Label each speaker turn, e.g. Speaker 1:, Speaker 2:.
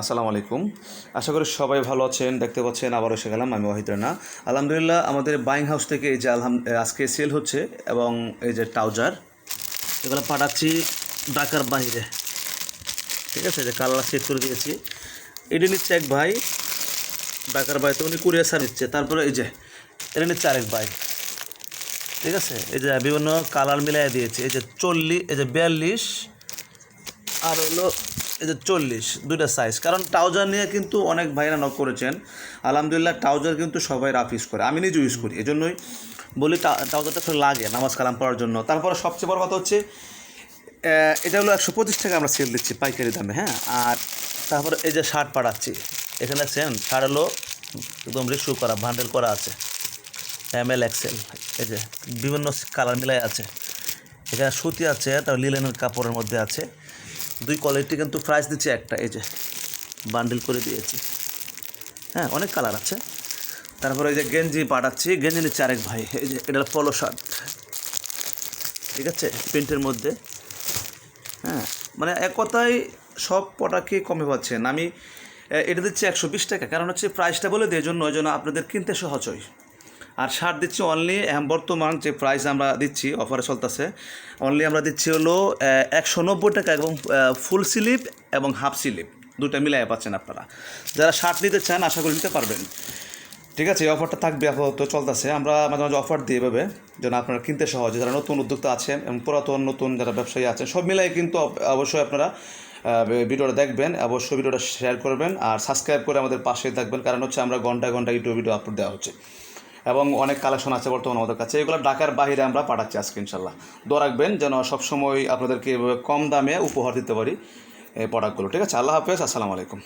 Speaker 1: আসসালামু আলাইকুম। আশা করি সবাই ভালো আছেন, দেখতে পাচ্ছেন, আবারও এসে গেলাম, আমি ওয়াহিদ রানা। আলহামদুলিল্লাহ, আমাদের বাইং হাউস থেকে এই যে আলহাম আজকে সেল হচ্ছে এবং এই যে ট্রাউজার এগুলো পাঠাচ্ছি ঢাকার বাইরে। ঠিক আছে যে কালার সেট করে দিয়েছি। এটা নিচ্ছে এক ভাই, ঢাকার বাইরে উনি কুরিয়ার সার নিচ্ছে তারপরে এই যে, এটা নিচ্ছে আরেক ভাই। ঠিক আছে, এই যে বিভিন্ন কালার মিলাই দিয়েছে। এই যে চল্লিশ, এই যে বিয়াল্লিশ আর হলো এই যে চল্লিশ, দুইটা সাইজ কারণ ট্রাউজার নিয়ে কিন্তু অনেক ভাইরা নক করেছেন। আলহামদুলিল্লাহ ট্রাউজার কিন্তু সবাই রাফ ইউজ করে। আমি নিজে ইউজ করি এই জন্যই বলি ট্রা- ট্রাউজারটা একটু লাগে নামাজ কালাম পড়ার জন্য। তারপরে সবচেয়ে বড় কথা হচ্ছে এটা হলো একশো পঁচিশ টাকা আমরা সেল দিচ্ছি পাইকারি দামে হ্যাঁ? আর তারপরে এই যে শার্ট পাঠাচ্ছি। এখানে দেখছেন শার্ট হলো একদম রিসু করা বান্ডেল করা আছে। এম এল এক্সেল এই যে বিভিন্ন কালার মিলাই আছে। এখানে সুতি আছে, তারপর লিলেনের কাপড়ের মধ্যে আছে। দুই কোয়ালিটি কিন্তু প্রাইস দিচ্ছে একটা, এই যে বান্ডিল করে দিয়েছি। হ্যাঁ অনেক কালার আছে। তারপরে এই যে গেঞ্জি পাঠাচ্ছি, গেঞ্জি নিচ্ছে আরেক ভাই, এই যে এটা পলো শার্ট ঠিক আছে? প্রিন্টের মধ্যে। হ্যাঁ মানে এক কথায় সব প্রোডাক্টকে কমে পাচ্ছেন আমি এটা দিচ্ছি একশো বিশ টাকা। কারণ হচ্ছে প্রাইসটা বলে দিয়ে জন্য ওই জন্য আপনাদের কিনতে সহজ হয়। আর শার্ট দিচ্ছি অনলি বর্তমান যে প্রাইস আমরা দিচ্ছি অফারে চলতেছে অনলি আমরা দিচ্ছি হলো একশো নব্বই টাকা এবং ফুল স্লিপ এবং হাফ স্লিপ দুটা মিলাই পাচ্ছেন আপনারা। যারা শার্ট নিতে চান, আশা করি নিতে পারবেন। ঠিক আছে, এই অফারটা থাকবে আপাতত, চলতেছে। আমরা মাঝে মাঝে অফার দিয়ে এভাবে, যেন আপনারা কিনতে সহজে। যারা নতুন উদ্যোক্তা আছেন এবং পুরাতন, নতুন যারা ব্যবসায়ী আছেন, সব মিলাই কিন্তু অবশ্যই আপনারা ভিডিওটা দেখবেন, অবশ্যই ভিডিওটা শেয়ার করবেন, আর সাবস্ক্রাইব করে আমাদের পাশে থাকবেন। কারণ হচ্ছে আমরা ঘণ্টা ঘণ্টা ইউটিউব ভিডিও আপলোড দেওয়া হচ্ছে। এবং অনেক কালেকশন আছে বর্তমানে আমাদের কাছে। এগুলো ঢাকার বাহিরে আমরা পাঠাচ্ছি আজকে, ইনশাল্লাহ। দোয়া রাখবেন যেন সবসময় আপনাদেরকে কম দামে উপহার দিতে পারি এই প্রোডাক্টগুলো ঠিক আছে? আল্লাহ হাফেজ, আসসালামু আলাইকুম।